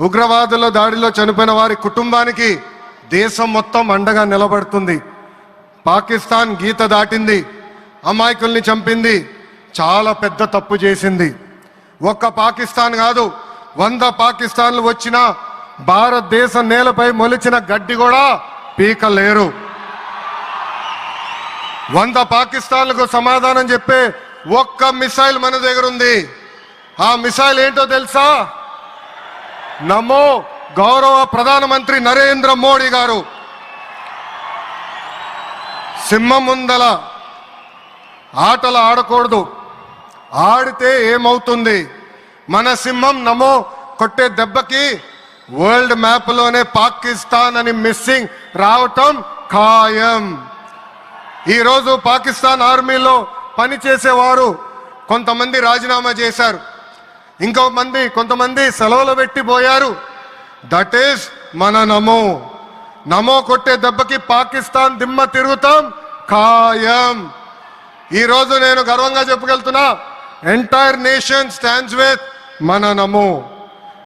ఉగ్రవాదుల దాడిలో చనిపోయిన వారి కుటుంబానికి దేశం మొత్తం అండగా నిలబడుతుంది. పాకిస్తాన్ గీత దాటింది. అమాయకుల్ని చంపింది. చాలా పెద్ద తప్పు చేసింది. ఒక్క పాకిస్తాన్ కాదు వంద పాకిస్తాన్లు వచ్చినా భారతదేశ నేలపై మొలిచిన గడ్డి కూడా పీకలేరు. వంద పాకిస్తాన్లకు సమాధానం చెప్పే ఒక్క మిసైల్ మన దగ్గర ఉంది. ఆ మిసైల్ ఏంటో తెలుసా? నమో గౌరవ ప్రధానమంత్రి నరేంద్ర మోడీ గారు. సింహం ముందల ఆటలు ఆడకూడదు. ఆడితే ఏమవుతుంది? మన సింహం నమో కొట్టే దెబ్బకి వరల్డ్ మ్యాప్లోనే పాకిస్తాన్ అని మిస్సింగ్ రావటం ఖాయం. ఈరోజు పాకిస్తాన్ ఆర్మీలో పనిచేసేవారు కొంతమంది రాజీనామా చేశారు. ఇంకో మంది కొంతమంది సెలవులు పెట్టిపోయారు దట్ ఈస్ మన నమో. నమో కొట్టే దెబ్బకి పాకిస్తాన్ దిమ్మ తిరుగుతాం ఖాయం. ఈరోజు నేను గర్వంగా చెప్పగలుగుతున్నా ఎంటైర్ నేషన్ స్టాండ్స్ విత్ మన నమో.